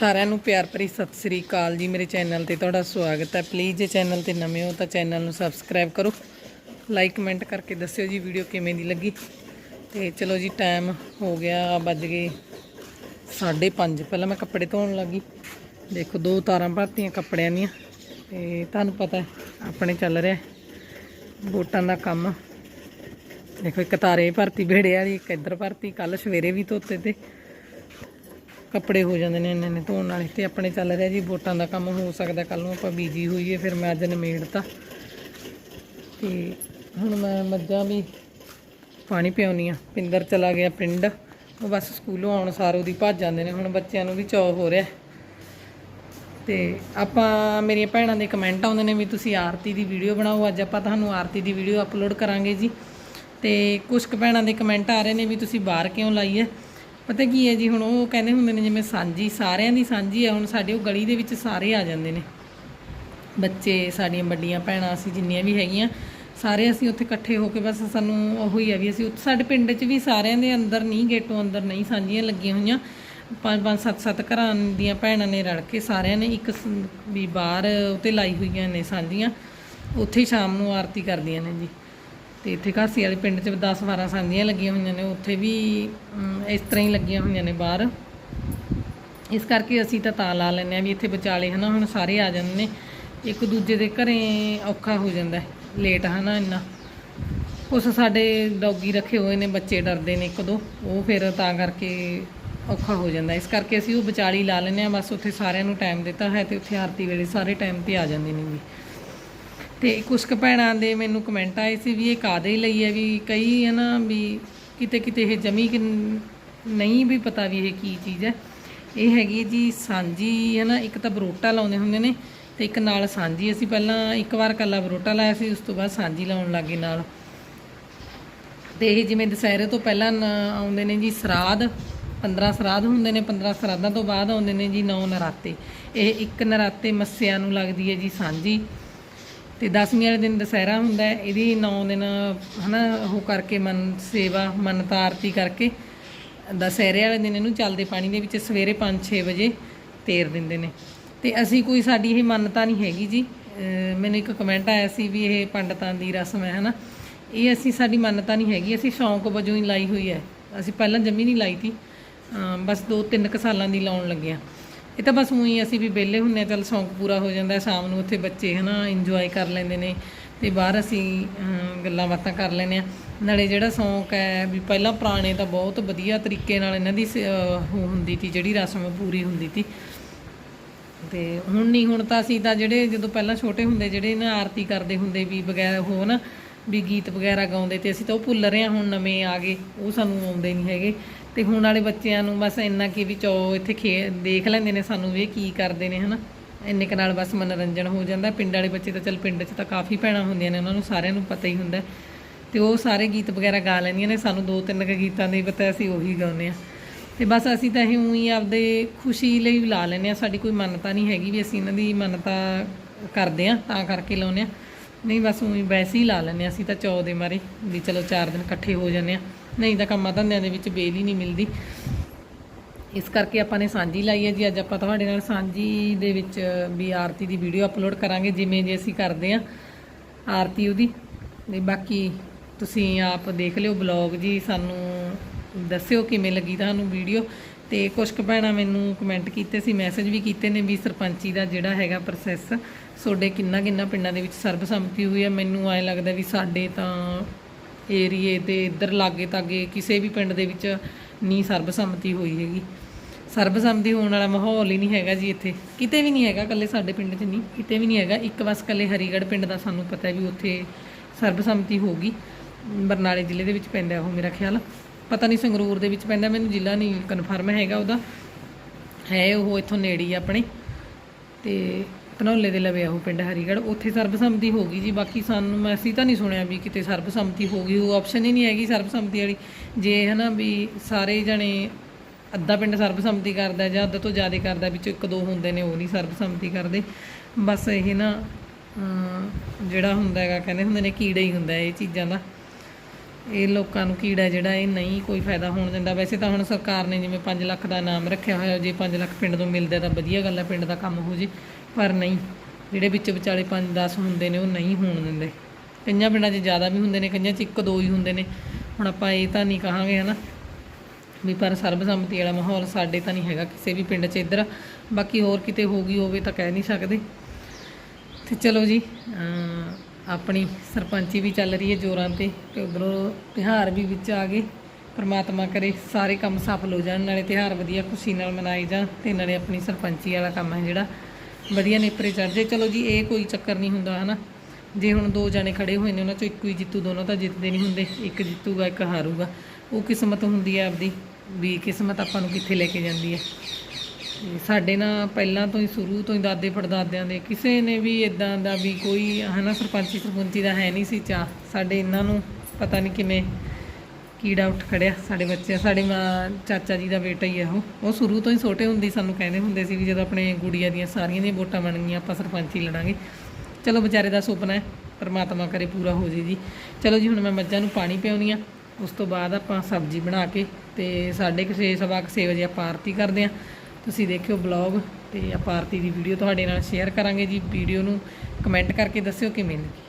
ਸਾਰਿਆਂ ਨੂੰ ਪਿਆਰ ਭਰੀ ਸਤਿ ਸ੍ਰੀ ਅਕਾਲ ਜੀ। ਮੇਰੇ ਚੈਨਲ ਤੇ ਤੁਹਾਡਾ ਸਵਾਗਤ ਹੈ। ਪਲੀਜ਼ ਜੇ ਚੈਨਲ ਤੇ ਨਵੇਂ ਹੋ ਤਾਂ ਚੈਨਲ ਨੂੰ ਸਬਸਕ੍ਰਾਈਬ ਕਰੋ। ਲਾਈਕ ਕਮੈਂਟ ਕਰਕੇ ਦੱਸਿਓ ਜੀ ਵੀਡੀਓ ਕਿਵੇਂ ਦੀ ਲੱਗੀ। ਤੇ ਚਲੋ ਜੀ ਟਾਈਮ ਹੋ ਗਿਆ, ਵੱਜ ਗਏ 5:30 ਪਹਿਲਾਂ ਮੈਂ ਕੱਪੜੇ ਧੋਣ ਲੱਗੀ। ਦੇਖੋ, ਦੋ ਤਾਰਾਂ ਭਰਤੀਆਂ ਕੱਪੜਿਆਂ ਦੀਆਂ। ਤੇ ਤੁਹਾਨੂੰ ਪਤਾ ਆਪਣੇ ਚੱਲ ਰਿਹਾ ਹੈ। ਵੋਟਾਂ ਦਾ ਕੰਮ। ਦੇਖੋ, ਇੱਕ ਤਾਰੇ ਭਰਤੀ ਬੇੜੇ ਵਾਲੀ, ਇੱਕ ਇੱਧਰ ਭਰਤੀ। ਕੱਲ ਸਵੇਰੇ ਵੀ ਧੋਤੇ ਤੇ। ਕੱਪੜੇ ਹੋ ਜਾਂਦੇ ਨੇ ਇੰਨੇ ਨੇ ਧੋਣ ਵਾਲੇ ਤੇ ਆਪਣੇ ਚੱਲ ਰਿਹਾ ਜੀ, ਵੋਟਾਂ ਦਾ ਕੰਮ ਹੋ ਸਕਦਾ ਕੱਲ ਨੂੰ ਆਪਾਂ ਬੀਜੀ ਹੋਈਏ, ਫਿਰ ਮੈਂ ਅੱਜ ਨਿਮੇੜਤਾ। ਤੇ ਹੁਣ ਮੈਂ ਮੱਝਾਂ ਵੀ ਪਾਣੀ ਪਿਆਉਣੀ ਆ ਪਿੰਦਰ ਚਲਾ ਗਿਆ ਪਿੰਡ। ਉਹ ਬਸ ਸਕੂਲੋਂ ਆਉਣ ਸਾਰ ਉਹਦੀ ਭੱਜ ਜਾਂਦੇ ਨੇ। ਹੁਣ ਬੱਚਿਆਂ ਨੂੰ ਵੀ ਚੌ ਹੋ ਰਿਹਾ। ਤੇ ਆਪਾਂ ਮੇਰੀਆਂ ਭੈਣਾਂ ਦੇ ਕਮੈਂਟ ਆਉਂਦੇ ਨੇ ਵੀ ਤੁਸੀਂ ਆਰਤੀ ਦੀ ਵੀਡੀਓ ਬਣਾਓ। ਅੱਜ ਆਪਾਂ ਤੁਹਾਨੂੰ ਆਰਤੀ ਦੀ ਵੀਡੀਓ ਅਪਲੋਡ ਕਰਾਂਗੇ ਜੀ। ਤੇ ਕੁਝ ਕੁ ਭੈਣਾਂ ਦੇ ਕਮੈਂਟ ਆ ਰਹੇ ਨੇ ਵੀ ਤੁਸੀਂ ਬਾਹਰ ਕਿਉਂ ਲਾਈ ਹੈ? ਪਤਾ ਕੀ ਹੈ ਜੀ, ਹੁਣ ਉਹ ਕਹਿੰਦੇ ਹੁੰਦੇ ਨੇ ਜਿਵੇਂ ਸਾਂਝੀ, ਸਾਰਿਆਂ ਦੀ ਸਾਂਝੀ ਆ, ਹੁਣ ਸਾਡੇ ਉਹ ਗਲੀ ਦੇ ਵਿੱਚ ਸਾਰੇ ਆ ਜਾਂਦੇ ਨੇ। ਬੱਚੇ, ਸਾਡੀਆਂ ਵੱਡੀਆਂ ਭੈਣਾਂ, ਅਸੀਂ ਜਿੰਨੀਆਂ ਵੀ ਹੈਗੀਆਂ, ਸਾਰੇ ਅਸੀਂ ਉੱਥੇ ਇਕੱਠੇ ਹੋ ਕੇ ਬਸ ਸਾਨੂੰ ਉਹ ਹੀ ਆ ਵੀ ਅਸੀਂ ਉੱਥੇ, ਸਾਡੇ ਪਿੰਡ 'ਚ ਵੀ ਸਾਰਿਆਂ ਦੇ ਅੰਦਰ ਨਹੀਂ, ਗੇਟੋਂ ਅੰਦਰ ਨਹੀਂ ਸਾਂਝੀਆਂ ਲੱਗੀਆਂ ਹੋਈਆਂ। ਪੰਜ ਪੰਜ, ਸੱਤ ਸੱਤ ਘਰਾਂ ਦੀਆਂ ਭੈਣਾਂ ਨੇ ਰਲ ਕੇ ਸਾਰਿਆਂ ਨੇ ਇੱਕ ਵੀ ਬਾਹਰ ਉਤੇ ਲਾਈ ਹੋਈਆਂ ਨੇ ਸਾਂਝੀਆਂ। ਉੱਥੇ ਸ਼ਾਮ ਨੂੰ ਆਰਤੀ ਕਰਦੀਆਂ ਨੇ ਜੀ। ਤੇ ਇੱਥੇ ਘਾਸੀ ਵਾਲੇ ਪਿੰਡ 'ਚ 10 12 ਸਾਂਝੀਆਂ ਲੱਗੀਆਂ ਹੋਈਆਂ ਨੇ ਉੱਥੇ ਵੀ ਇਸ ਤਰ੍ਹਾਂ ਹੀ ਲੱਗੀਆਂ ਹੋਈਆਂ ਨੇ ਬਾਹਰ। ਇਸ ਕਰਕੇ ਅਸੀਂ ਤਾਂ ਤਾਂ ਲਾ ਲੈਂਦੇ ਆ ਵੀ ਇੱਥੇ ਵਿਚਾਲੇ ਹਨਾ ਹੁਣ ਸਾਰੇ ਆ ਜਾਂਦੇ ਨੇ ਇੱਕ ਦੂਜੇ ਦੇ ਘਰੇ ਔਖਾ ਹੋ ਜਾਂਦਾ ਹੈ, ਲੇਟ ਹਨਾ ਇੰਨਾ। ਉਸ ਸਾਡੇ ਡੌਗੀ ਰੱਖੇ ਹੋਏ ਨੇ ਬੱਚੇ ਡਰਦੇ ਨੇ ਇੱਕ ਦੋ ਉਹ ਫਿਰ ਤਾਂ ਕਰਕੇ ਔਖਾ ਹੋ ਜਾਂਦਾ ਇਸ ਕਰਕੇ ਅਸੀਂ ਉਹ ਵਿਚਾਲੀ ਲਾ ਲੈਂਦੇ ਆ ਬਸ ਉੱਥੇ ਸਾਰਿਆਂ ਨੂੰ ਟਾਈਮ ਦਿੱਤਾ ਹੈ ਤੇ ਉੱਥੇ ਆਰਤੀ ਵੇਲੇ ਸਾਰੇ ਟਾਈਮ ਤੇ ਆ ਜਾਂਦੇ ਨੇ ਵੀ। ਤੇ ਕੁਝ ਕੁ ਭੈਣਾਂ ਦੇ ਮੈਨੂੰ ਕਮੈਂਟ ਆਏ ਸੀ ਵੀ ਇਹ ਕਾਦੇ ਲਈ ਹੈ, ਵੀ ਕਈ ਹੈ ਨਾ ਵੀ ਕਿਤੇ ਕਿਤੇ ਇਹ ਜਮੀ ਕਿ ਨਹੀਂ ਵੀ ਪਤਾ ਵੀ ਇਹ ਕੀ ਚੀਜ਼ ਹੈ। ਇਹ ਹੈਗੀ ਜੀ ਸਾਂਝੀ ਹੈ ਨਾ, ਇੱਕ ਤਾਂ ਬਰੋਟਾ ਲਾਉਂਦੇ ਹੁੰਦੇ ਨੇ ਤੇ ਇੱਕ ਨਾਲ ਸਾਂਝੀ। ਅਸੀਂ ਪਹਿਲਾਂ ਇੱਕ ਵਾਰ ਕੱਲਾ ਬਰੋਟਾ ਲਾਇਆ ਸੀ, ਉਸ ਤੋਂ ਬਾਅਦ ਸਾਂਝੀ ਲਾਉਣ ਲੱਗੇ ਨਾਲ। ਤੇ ਇਹ ਜਿਵੇਂ ਦੁਸਹਿਰੇ ਤੋਂ ਪਹਿਲਾਂ ਨ- ਆਉਂਦੇ ਨੇ ਜੀ ਸਰਾਧ 15 ਸਰਾਧ ਹੁੰਦੇ ਨੇ 15 ਸਰਾਧਾਂ ਤੋਂ ਬਾਅਦ ਆਉਂਦੇ ਨੇ ਜੀ 9 ਨਰਾਤੇ। ਇਹ ਇੱਕ ਨਰਾਤੇ ਮੱਸਿਆ ਨੂੰ ਲੱਗਦੀ ਹੈ ਜੀ ਸਾਂਝੀ। ਤੇ 10ਵੀਂ ਵਾਲੇ ਦਿਨ ਦੁਸਹਿਰਾ ਹੁੰਦਾ ਹੈ, ਇਹਦੀ 9 ਦਿਨ, ਹਨਾ, ਉਹ ਕਰਕੇ ਮਨ ਸੇਵਾ ਮੰਨਤ ਆਰਤੀ ਕਰਕੇ ਦੁਸਹਿਰੇ ਵਾਲੇ ਦਿਨ ਇਹਨੂੰ ਚੱਲਦੇ ਪਾਣੀ ਦੇ ਵਿੱਚ ਸਵੇਰੇ 5-6 ਵਜੇ ਤੇਰ ਦਿੰਦੇ ਨੇ। ਤੇ ਅਸੀਂ ਕੋਈ ਸਾਡੀ ਇਹ ਮੰਨਤਾ ਨਹੀਂ ਹੈਗੀ ਜੀ। ਮੈਨੂੰ ਇੱਕ ਕਮੈਂਟ ਆਇਆ ਸੀ ਵੀ ਇਹ ਪੰਡਤਾਂ ਦੀ ਰਸਮ ਹੈ, ਹਨਾ। ਇਹ ਅਸੀਂ ਸਾਡੀ ਮੰਨਤਾ ਨਹੀਂ ਹੈਗੀ, ਅਸੀਂ ਸ਼ੌਂਕ ਵਜੋਂ ਹੀ ਲਾਈ ਹੋਈ ਹੈ। ਅਸੀਂ ਪਹਿਲਾਂ ਜੰਮੀ ਨਹੀਂ ਲਾਈ ਤੀ। ਬਸ 2-3 ਕੁ ਸਾਲਾਂ ਦੀ ਲਾਉਣ ਲੱਗਿਆ। ਇਹ ਤਾਂ ਬਸ ਉਹੀ ਅਸੀਂ ਵੀ ਵਿਹਲੇ ਹੁੰਨੇ ਆ ਚੱਲ ਸ਼ੌਂਕ ਪੂਰਾ ਹੋ ਜਾਂਦਾ ਸ਼ਾਮ ਨੂੰ ਉੱਥੇ ਬੱਚੇ ਹਨਾ ਇੰਜੋਏ ਕਰ ਲੈਂਦੇ ਨੇ ਤੇ ਬਾਹਰ ਅਸੀਂ ਗੱਲਾਂ ਬਾਤਾਂ ਕਰ ਲੈਂਦੇ ਆ ਨਾਲੇ ਜਿਹੜਾ ਸ਼ੌਂਕ ਹੈ ਵੀ ਪਹਿਲਾਂ ਪੁਰਾਣੇ ਤਾਂ ਬਹੁਤ ਵਧੀਆ ਤਰੀਕੇ ਨਾਲ ਇਹਨਾਂ ਦੀ ਸ- ਉਹ ਹੁੰਦੀ ਸੀ, ਜਿਹੜੀ ਰਸਮ ਪੂਰੀ ਹੁੰਦੀ ਸੀ। ਤੇ ਹੁਣ ਨਹੀਂ, ਹੁਣ ਤਾਂ ਅਸੀਂ ਤਾਂ ਜਿਹੜੇ ਜਦੋਂ ਪਹਿਲਾਂ ਛੋਟੇ ਹੁੰਦੇ, ਜਿਹੜੇ ਨਾ ਆਰਤੀ ਕਰਦੇ ਹੁੰਦੇ ਵੀ ਵਗੈਰਾ ਹੋ ਨਾ ਵੀ ਗੀਤ ਵਗੈਰਾ ਗਾਉਂਦੇ ਤੇ ਅਸੀਂ ਤਾਂ ਉਹ ਭੁੱਲ ਰਹੇ ਹਾਂ, ਹੁਣ ਨਵੇਂ ਆ ਗਏ, ਉਹ ਸਾਨੂੰ ਆਉਂਦੇ ਨਹੀਂ ਹੈਗੇ। ਤੇ ਹੁਣ ਵਾਲੇ ਬੱਚਿਆਂ ਨੂੰ ਬਸ ਇੰਨਾ ਕੀ ਵੀ ਚੋ ਇੱਥੇ ਖੇ, ਦੇਖ ਲੈਂਦੇ ਨੇ ਸਾਨੂੰ ਵੀ ਇਹ ਕੀ ਕਰਦੇ ਨੇ, ਹਨਾ? ਇੰਨੇ ਕੁ ਨਾਲ ਬਸ ਮਨੋਰੰਜਨ ਹੋ ਜਾਂਦਾ। ਪਿੰਡ ਵਾਲੇ ਬੱਚੇ ਤਾਂ ਚੱਲ ਪਿੰਡ 'ਚ ਤਾਂ ਕਾਫੀ ਭੈਣਾਂ ਹੁੰਦੀਆਂ ਨੇ, ਉਹਨਾਂ ਨੂੰ ਸਾਰਿਆਂ ਨੂੰ ਪਤਾ ਹੀ ਹੁੰਦਾ। ਹੈ। ਤੇ ਉਹ ਸਾਰੇ ਗੀਤ ਵਗੈਰਾ ਗਾ ਲੈਂਦੀਆਂ ਨੇ, ਸਾਨੂੰ ਦੋ ਤਿੰਨ ਕੁ ਗੀਤਾਂ ਦੇ ਪਤਾ ਅਸੀਂ ਉਹੀ ਗਾਉਂਦੇ ਆ ਤੇ ਬਸ ਅਸੀਂ ਤਾਂ ਇਹ ਉਹੀ ਆਪਦੇ ਖੁਸ਼ੀ ਲਈ ਲਾ ਲੈਂਦੇ ਆ ਸਾਡੀ ਕੋਈ ਮੰਨਤਾ ਨਹੀਂ ਹੈਗੀ ਵੀ ਅਸੀਂ ਇਹਨਾਂ ਦੀ ਮੰਨਤਾ ਕਰਦੇ ਆ ਤਾਂ ਕਰਕੇ ਲਾਉਂਦੇ ਆ ਨਹੀਂ, ਬਸ ਉਹੀ ਵੈਸੇ ਹੀ ਲਾ ਲੈਂਦੇ ਹਾਂ। ਅਸੀਂ ਤਾਂ ਚੌ ਦੇ ਮਾਰੇ ਵੀ ਚਲੋ ਚਾਰ ਦਿਨ ਇਕੱਠੇ ਹੋ ਜਾਂਦੇ ਆ ਨਹੀਂ ਤਾਂ ਕੰਮਾਂ ਧੰਦਿਆਂ ਦੇ ਵਿੱਚ ਬੇਲ ਹੀ ਨਹੀਂ ਮਿਲਦੀ। ਇਸ ਕਰਕੇ ਆਪਾਂ ਨੇ ਸਾਂਝੀ ਲਾਈ ਹੈ ਜੀ। ਅੱਜ ਆਪਾਂ ਤੁਹਾਡੇ ਨਾਲ ਸਾਂਝੀ ਦੇ ਵਿੱਚ ਵੀ ਆਰਤੀ ਦੀ ਵੀਡੀਓ ਅਪਲੋਡ ਕਰਾਂਗੇ, ਜਿਵੇਂ ਜੇ ਅਸੀਂ ਕਰਦੇ ਆ ਆਰਤੀ ਉਹਦੀ। ਤੇ ਬਾਕੀ ਤੁਸੀਂ ਆਪ ਦੇਖ ਲਿਓ ਬਲੌਗ ਜੀ, ਸਾਨੂੰ ਦੱਸਿਓ ਕਿਵੇਂ ਲੱਗੀ ਤੁਹਾਨੂੰ ਵੀਡੀਓ ਤੇ ਕੁਝ ਕੁ ਭੈਣਾਂ ਮੈਨੂੰ ਕਮੈਂਟ ਕੀਤੇ ਸੀ ਮੈਸੇਜ ਵੀ ਕੀਤੇ ਨੇ ਵੀ ਸਰਪੰਚੀ ਦਾ ਜਿਹੜਾ ਹੈਗਾ ਪ੍ਰੋਸੈਸ ਤੁਹਾਡੇ ਕਿੰਨਾ ਕਿੰਨਾ ਪਿੰਡਾਂ ਦੇ ਵਿੱਚ ਸਰਬਸੰਮਤੀ ਹੋਈ ਹੈ। ਮੈਨੂੰ ਐ ਲੱਗਦਾ ਵੀ ਸਾਡੇ ਤਾਂ ਏਰੀਏ ਤੇ ਇੱਧਰ ਲਾਗੇ ਤਾਗੇ ਕਿਸੇ ਵੀ ਪਿੰਡ ਦੇ ਵਿੱਚ ਨਹੀਂ ਸਰਬਸੰਮਤੀ ਹੋਈ ਹੈਗੀ। ਸਰਬਸੰਮਤੀ ਹੋਣ ਵਾਲਾ ਮਾਹੌਲ ਹੀ ਨਹੀਂ ਹੈਗਾ ਜੀ ਇੱਥੇ। ਕਿਤੇ ਵੀ ਨਹੀਂ ਹੈਗਾ ਕੱਲੇ ਸਾਡੇ ਪਿੰਡ 'ਚ ਨਹੀਂ, ਕਿਤੇ ਵੀ ਨਹੀਂ ਹੈਗਾ। ਇੱਕ ਬਸ ਕੱਲੇ ਹਰੀਗੜ੍ਹ ਪਿੰਡ ਦਾ ਸਾਨੂੰ ਪਤਾ ਹੈ ਵੀ ਉੱਥੇ ਸਰਬਸੰਮਤੀ ਹੋਗੀ ਬਰਨਾਲੇ ਜ਼ਿਲ੍ਹੇ ਦੇ ਵਿੱਚ ਪੈਂਦਾ ਉਹ ਮੇਰਾ ਖਿਆਲ। ਪਤਾ ਨਹੀਂ ਸੰਗਰੂਰ ਦੇ ਵਿੱਚ ਪੈਂਦਾ, ਮੈਨੂੰ ਜ਼ਿਲ੍ਹਾ ਨਹੀਂ ਕਨਫਰਮ ਹੈਗਾ ਉਹਦਾ। ਹੈ ਉਹ ਇੱਥੋਂ ਨੇੜੇ ਹੀ ਆਪਣੇ। ਤੇ ਧਨੌਲੇ ਦੇ ਲਵੇ ਆ ਉਹ ਪਿੰਡ ਹਰੀਗੜ੍ਹ, ਉੱਥੇ ਸਰਬਸੰਮਤੀ ਹੋ ਗਈ ਜੀ। ਬਾਕੀ ਸਾਨੂੰ, ਮੈਂ ਅਸੀਂ ਤਾਂ ਨਹੀਂ ਸੁਣਿਆ ਵੀ ਕਿਤੇ ਸਰਬਸੰਮਤੀ ਹੋ ਗਈ, ਉਹ ਆਪਸ਼ਨ ਹੀ ਨਹੀਂ ਹੈਗੀ ਸਰਬਸੰਮਤੀ ਵਾਲੀ। ਜੇ ਹਨਾ ਵੀ ਸਾਰੇ ਜਣੇ ਅੱਧਾ ਪਿੰਡ ਸਰਬਸੰਮਤੀ ਕਰਦਾ ਜਾਂ ਅੱਧਾ ਤੋਂ ਜ਼ਿਆਦਾ ਕਰਦਾ, ਵਿੱਚੋਂ ਇੱਕ ਦੋ ਹੁੰਦੇ ਨੇ, ਉਹ ਨਹੀਂ ਸਰਬਸੰਮਤੀ ਕਰਦੇ। ਬਸ ਇਹ ਨਾ ਜਿਹੜਾ ਹੁੰਦਾ ਹੈਗਾ, ਕਹਿੰਦੇ ਹੁੰਦੇ ਨੇ ਕੀੜਾ ਹੀ ਹੁੰਦਾ ਇਹ ਚੀਜ਼ਾਂ ਦਾ। ਇਹ ਲੋਕਾਂ ਨੂੰ ਕੀੜਾ ਜਿਹੜਾ ਇਹ ਨਹੀਂ ਕੋਈ ਫਾਇਦਾ ਹੋਣ ਦਿੰਦਾ। ਵੈਸੇ ਤਾਂ ਹੁਣ ਸਰਕਾਰ ਨੇ ਜਿਵੇਂ 5 ਲੱਖ ਦਾ ਨਾਮ ਰੱਖਿਆ ਹੋਇਆ, ਜੇ 5 ਲੱਖ ਪਿੰਡ ਤੋਂ ਮਿਲਦਾ ਤਾਂ ਵਧੀਆ ਗੱਲ ਹੈ ਪਿੰਡ ਦਾ ਕੰਮ ਹੋ ਜੇ। ਪਰ ਨਹੀਂ। ਜਿਹੜੇ ਵਿੱਚ ਵਿਚਾਲੇ 5 10 ਹੁੰਦੇ ਨੇ, ਉਹ ਨਹੀਂ ਹੋਣ ਦਿੰਦੇ। ਕਈਆਂ ਪਿੰਡਾਂ 'ਚ ਜ਼ਿਆਦਾ ਵੀ ਹੁੰਦੇ ਨੇ, ਕਈਆਂ 'ਚ ਇੱਕ ਦੋ ਹੀ ਹੁੰਦੇ ਨੇ। ਹੁਣ ਆਪਾਂ ਇਹ ਤਾਂ ਨਹੀਂ ਕਹਾਂਗੇ, ਹਨਾ, ਵੀ ਪਰ ਸਰਬਸੰਮਤੀ ਵਾਲਾ ਮਾਹੌਲ ਸਾਡੇ ਤਾਂ ਨਹੀਂ ਹੈਗਾ ਕਿਸੇ ਵੀ ਪਿੰਡ 'ਚ ਇੱਧਰ। ਬਾਕੀ ਹੋਰ ਕਿਤੇ ਹੋ ਗਈ ਹੋਵੇ ਤਾਂ ਕਹਿ ਨਹੀਂ ਸਕਦੇ। ਤੇ ਚਲੋ ਜੀ ਆਪਣੀ ਸਰਪੰਚੀ ਵੀ ਚੱਲ ਰਹੀ ਹੈ ਜੋਰਾਂ ਤੇ ਤੇ ਉਧਰੋਂ ਤਿਹਾਰ ਵੀ ਵਿੱਚ ਆ ਗਏ। ਪਰਮਾਤਮਾ ਕਰੇ ਸਾਰੇ ਕੰਮ ਸਫਲ ਹੋ ਜਾਣ, ਨਾਲੇ ਤਿਹਾਰ ਵਧੀਆ ਖੁਸ਼ੀ ਨਾਲ ਮਨਾਏ ਜਾਣ ਤੇ ਨਾਲੇ ਆਪਣੀ ਸਰਪੰਚੀ ਵਾਲਾ ਕੰਮ ਹੈ ਜਿਹੜਾ। ਵਧੀਆ ਨੇਪਰੇ ਚੜ੍ਹ ਚਲੋ ਜੀ, ਇਹ ਕੋਈ ਚੱਕਰ ਨਹੀਂ ਹੁੰਦਾ, ਹਨਾ। ਜੇ ਹੁਣ ਦੋ ਜਾਣੇ ਖੜੇ ਹੋਏ ਨੇ, ਉਹਨਾਂ ਚੋਂ ਇੱਕੋ ਹੀ ਜਿੱਤੂ ਦੋਨੋਂ ਤਾਂ ਜਿੱਤਦੇ ਨਹੀਂ ਹੁੰਦੇ। ਇੱਕ ਜਿੱਤੂਗਾ, ਇੱਕ ਹਾਰੂਗਾ। ਉਹ ਕਿਸਮਤ ਹੁੰਦੀ ਹੈ ਆਪਦੀ, ਵੀ ਕਿਸਮਤ ਆਪਾਂ ਨੂੰ ਕਿੱਥੇ ਲੈ ਕੇ ਜਾਂਦੀ ਹੈ। ਸਾਡੇ ਨਾਲ ਪਹਿਲਾਂ ਤੋਂ ਹੀ, ਸ਼ੁਰੂ ਤੋਂ ਹੀ ਦਾਦੇ ਪੜਦਾਦਿਆਂ ਦੇ, ਕਿਸੇ ਨੇ ਵੀ ਇਦਾਂ ਦਾ ਵੀ ਕੋਈ, ਹਨਾ ਸਰਪੰਚੀ ਸਰਪੰਚੀ ਦਾ ਹੈ ਨਹੀਂ ਸੀ ਚਾਹ ਸਾਡੇ ਇਹਨਾਂ ਨੂੰ ਪਤਾ ਨਹੀਂ ਕਿਵੇਂ ਕੀੜਾ ਉੱਠ ਖੜਿਆ ਸਾਡੇ ਬੱਚੇ ਸਾਡੇ ਮਾਂ, ਚਾਚਾ ਜੀ ਦਾ ਬੇਟਾ ਹੀ ਆ ਉਹ। ਉਹ ਸ਼ੁਰੂ ਤੋਂ ਹੀ ਛੋਟੇ ਹੁੰਦੇ ਸਾਨੂੰ ਕਹਿੰਦੇ ਹੁੰਦੇ ਸੀ ਵੀ ਜਦੋਂ ਆਪਣੇ ਗੁੜੀਆਂ ਦੀਆਂ ਸਾਰੀਆਂ ਦੀਆਂ ਵੋਟਾਂ ਬਣ ਗਈਆਂ, ਆਪਾਂ ਸਰਪੰਚ ਹੀ ਲੜਾਂਗੇ। ਚਲੋ ਵਿਚਾਰੇ ਦਾ ਸੁਪਨਾ ਹੈ, ਪਰਮਾਤਮਾ ਕਰੇ ਪੂਰਾ ਹੋ ਜੇ ਜੀ। ਚਲੋ ਜੀ, ਹੁਣ ਮੈਂ ਮੱਝਾਂ ਨੂੰ ਪਾਣੀ ਪਿਆਉਣੀ ਆ। ਉਸ ਤੋਂ ਬਾਅਦ ਆਪਾਂ ਸਬਜ਼ੀ ਬਣਾ ਕੇ ਤੇ ਸਾਡੇ ਕੁ ਸਵਾ ਕੁ ਛੇ ਵਜੇ ਆਪਾਂ ਆਰਤੀ ਕਰਦੇ ਆ। ਤੁਸੀਂ ਦੇਖਿਓ ਬਲੌਗ ਤੇ ਆਪਾਂ ਆਰਤੀ ਦੀ ਵੀਡੀਓ ਤੁਹਾਡੇ ਨਾਲ ਸ਼ੇਅਰ ਕਰਾਂਗੇ ਜੀ। ਵੀਡੀਓ ਨੂੰ ਕਮੈਂਟ ਕਰਕੇ ਦੱਸਿਓ ਕਿਵੇਂ ਲੱਗੀ।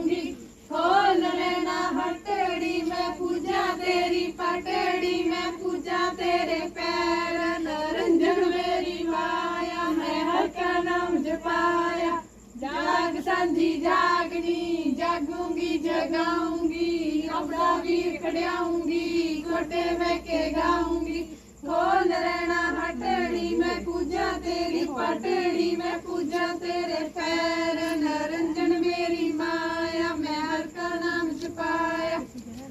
ਜਾਗ ਸਾਂਝੀ ਜਾਗਣੀ ਜਾਗੂੰਗੀ ਜਗਾਉਂਗੀ ਆਪਣਾ ਵੀਰ ਖੜਿਆਉਂਗੀ ਕੋਟੇ ਬਹਿ ਕੇ ਗਾਉਂਗੀ ਖੋਲ ਲੈਣਾ ਹਟੜੀ ਮੈਂ ਪੂਜਾ ਤੇਰੀ ਪਟੜੀ ਮੈਂ ਪੂਜਾ ਤੇਰੇ ਪੈਰ ਨਰੰਜਨ ਮੇਰੀ ਮਾਇਆ ਮੈਂ ਹਰ ਕਾ ਨਾਮ ਛਪਾਇਆ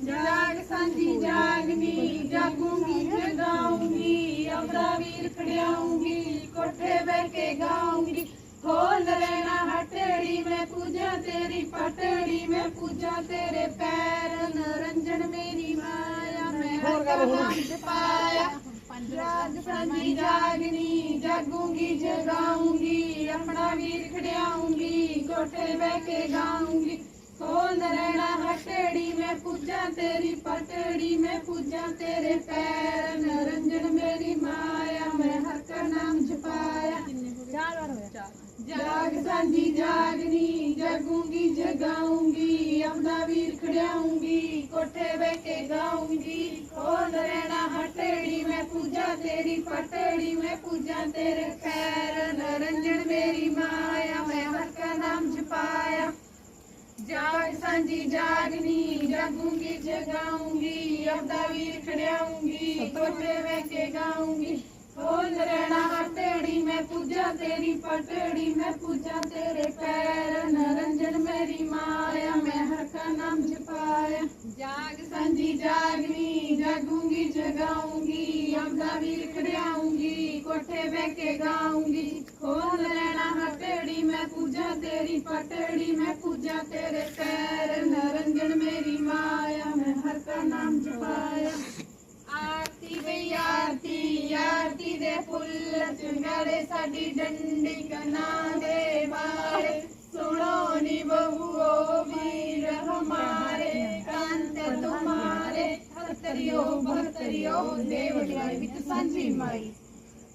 ਜਾਗ ਸਾਂਝੀ ਜਾਗਨੀ ਜਾਗੂੰਗੀ ਜਗਾਉਂਗੀ ਆਪਣਾ ਵੀਰ ਖੜਿਆਉਂਗੀ ਕੋਠੇ ਬਹਿ ਕੇ ਪੂਜਾ ਤੇਰੀ ਪਟੜੀ ਮੈਂ ਪੂਜਾ ਤੇਰੇ ਪੈਰ ਨਰੰਜਨ ਮੇਰੀ ਮਾਇਆ ਮੈਂ ਹਰ ਕਾ ਨਾਮ ਛਪਾਇਆ ਜਾਗ ਸਾਂਝੀ ਜਾਗਨੀ ਜਾਗੂੰਗੀ ਜਗਾਉਂਗੀ ਆਪਣਾ ਵੀਰ ਖੜਿਆਉਂਗੀ ਕੋਠੇ ਬਹਿ ਕੇ ਗਾਉਂਗੀ। ਖੋਲ ਰਹਿਣਾ ਹਟੜੀ ਮੈਂ ਪੂਜਾ ਤੇਰੀ ਪਟੜੀ ਮੈਂ ਪੂਜਾ ਤੇਰੇ ਪੈਰ ਨਰੰਜਨ ਨਾਮ ਜਪਾਇਆ। ਜਾਗ ਸਾਂਝੀ ਜਾਗਨੀ ਜਾਗੂੰਗੀ ਜਗਾਉਂਗੀ, ਆਪਦਾ ਵੀਰ ਖੜਿਆਉਂਗੀ ਕੋਠੇ ਬਹਿ ਕੇ ਗਾਉਂਗੀ। ਖੋਲ ਰਹਿਣਾ ਹਟੜੀ, ਮੈਂ ਪੂਜਾ ਤੇਰੀ ਪਟੜੀ, ਮੈਂ ਪੂਜਾ ਤੇਰੇ ਪੈਰ ਨਰੰਜਨ ਮੇਰੀ ਮਾਇਆ, ਮੈਂ ਹਰ ਕਾ ਨਾਮ ਜਪਾਇਆ। ਜਾਗ ਸਾਂਝੀ ਜਾਗਨੀ ਜਾਗੂੰਗੀ ਜਗਾਉਂਗੀ, ਆਪਦਾ ਵੀਰ ਖੜਿਆਉਂਗੀ, ਕੋਠੇ ਬਹਿ ਕੇ ਗਾਉਂਗੀ। ਹੋਲ ਮੈਂ ਪੂਜਾ ਤੇਰੀ ਪਟੜੀ, ਮੈਂ ਪੂਜਾ ਤੇਰੇ ਪੈਰ। ਨਰੰਜਨ ਮੇਰੀ ਮਾਇਆ, ਮੈਂ ਹਰ ਕਾ ਨਾਮ ਜਪਾਇਆ। ਆਰਤੀ ਬਈ ਆਰਤੀ ਆਰਤੀ ਦੇ ਫੁੱਲ ਚੁੰਗਾਰੇ ਸਾਡੀ ਡੰਡੀ ਕਨਾ ਦੇ ਬਾਰੇ ਸੁਣੋ ਨੀ ਬਹੂਓ ਵੀਰ ਹਮਾਰੇ, ਕੰਤ ਤੁਮਾਰੇ। ਹਤਰਿਓ ਭਤਰਿਓ ਦੇਵ ਜੈ ਵਿੱਚ ਸਾਂਝੀ ਮਾਈ।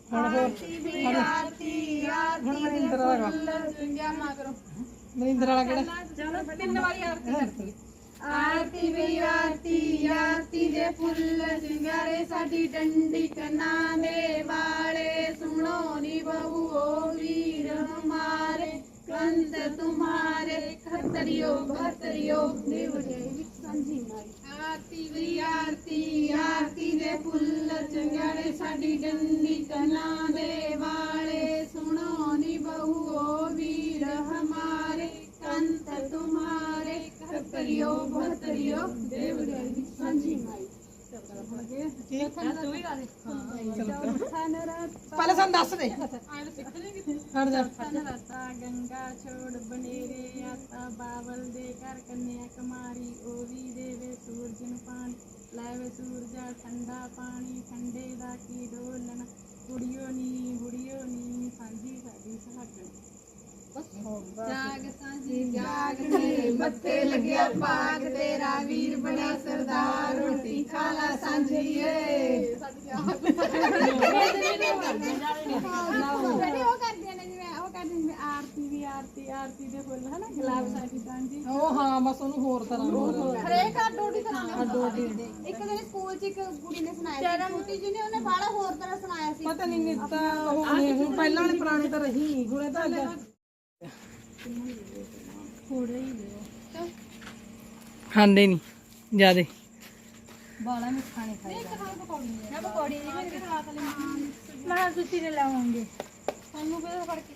ਆਰਤੀ ਬਈ ਆਰਤੀ ਆਰਤੀ ਦੇ ਫੁੱਲ ਚੁੰਗਿਆ ਮਾ ਕਰੋ ਮਨਿੰਦਰ ਵਾਲਾ ਕਿਹੜਾ? ਚਲੋ ਤਿੰਨ ਵਾਰੀ ਆਰਤੀ ਕਰਤੀ। ਆਰਤੀ ਵੀ ਆਰਤੀ ਆਰਤੀ ਦੇ ਫੁੱਲ ਸਿੰਗਾਰੇ ਸਾਡੀ ਡੰਡੀ ਕੰਨਾਂ ਦੇ ਵਾਲੇ। ਸੁਣੋ ਨੀ ਬਹੂਓ ਵੀਰ ਹਮਾਰੇ। ਕੰਤ ਤੁਮਾਰੇ ਖਤਰਿਓ ਭਤਰਿਓ ਦੇਵ ਜੈ ਵਿੱਚ ਸਾਂਝੀ ਮਾਈ। ਆਰਤੀ ਵੀ ਆਰਤੀ ਆਰਤੀ ਦੇ ਫੁੱਲ ਚੰਗਾਰੇ ਸਾਡੀ ਡੰਡੀ ਕੰਨਾਂ ਦੇ ਵਾਲੇ। ਸੁਣੋ ਨੀ ਬਹੂਓ ਵੀਰ ਹਮਾਰੇ ਕੰਤ ਤੁਮਾਰੇ। ਖਤਰਿਓ ਭਤਰਿਓ ਦੇਵ ਜੈ ਵਿੱਚ ਸਾਂਝੀ ਮਾਈ। ਪਹਿਲਾਂ ਸਾਨੂੰ ਦੱਸ ਦੇ। ਖੜ ਜਾ। ਲਤਾ ਗੰਗਾ ਛੋੜ ਬਨੇਰੇ ਆਤਾ ਬਾਵਲ ਦੇ ਘਰ ਕੰਨਿਆ ਕੁਮਾਰੀ ਉਹਦੀ ਦੇਵੇ ਸੂਰਜ ਨੂੰ ਪਾਣੀ। ਲੈਵੇ ਸੂਰਜਾ ਠੰਡਾ ਪਾਣੀ ਠੰਡੇ ਦਾ ਕੀ ਡੋਲਣ? ਕੁੜੀਓ ਨੀ ਬੁੜੀਓ ਨੀ ਸਾਂਝੀ ਸਾਡੀ ਸੁਹਾਗਣ ਜਾਗ ਸਾਂਝੀ ਜਾਗ ਤੇਰੇ ਮੱਥੇ ਲੱਗਿਆ ਪਾਗ ਤੇਰਾ ਵੀਰ ਬਣਿਆ ਸਰਦਾਰ। ਰੋਟੀ ਖਾ ਲਾ ਸਾਂਝੀਏ ਜਿਹੜੇ ਉਹ ਕਰਦੀਆਂ ਨੇ ਜਿਵੇਂ ਉਹ ਕਰਦੀਆਂ ਜਿਵੇਂ ਆਰਤੀ ਵੀ ਆਰਤੀ ਆਰਤੀ ਦੇ ਫੁੱਲ ਹਨਾ? ਗੁਲਾਬ ਸਾਡੀ ਸਾਂਝੀ ਉਹ ਹਾਂ ਬਸ ਉਹਨੂੰ ਹੋਰ ਤਰ੍ਹਾਂ ਹੋਰ। ਹਰੇਕ ਅੱਡੋਡੀ ਤਰ੍ਹਾਂ ਦੇ। ਇੱਕ ਦਿਨ ਸਕੂਲ 'ਚ ਇੱਕ ਕੁੜੀ ਨੇ ਸੁਣਾਇਆ ਸੀ ਛੋਟੀ ਜੀ ਨੇ ਉਹਨੇ ਬਾੜਾ ਹੋਰ ਤਰ੍ਹਾਂ ਸੁਣਾਇਆ ਸੀ। ਪਤਾ ਨਹੀਂ ਨਿੱਤਾ ਉਹ ਨਹੀਂ ਹੁਣ ਪਹਿਲਾਂ ਵਾਲੇ ਪੁਰਾਣੇ ਤਾਂ ਰਹੀ ਹੁਣੇ ਤਾਂ ਅੱਗੇ। ਥੋੜੇ ਹੀ ਲਿਓ ਖਾਂਦੇ ਨਹੀਂ ਜਿਆਦੇ। ਬਾਲਾ ਮਿੱਠਾ ਨਹੀਂ ਖਾਈਦਾ। ਇੱਕ ਨਾਲ ਪਕੌੜੀ ਨਾ ਪਕੌੜੀ ਨਹੀਂ ਮੈਂ ਖਾ ਤਲੇ ਮੈਂ ਸੁੱਤੀ ਨੇ ਲਾਵਾਂਗੇ ਸਾਨੂੰ ਫਿਰ ਫੜ ਕੇ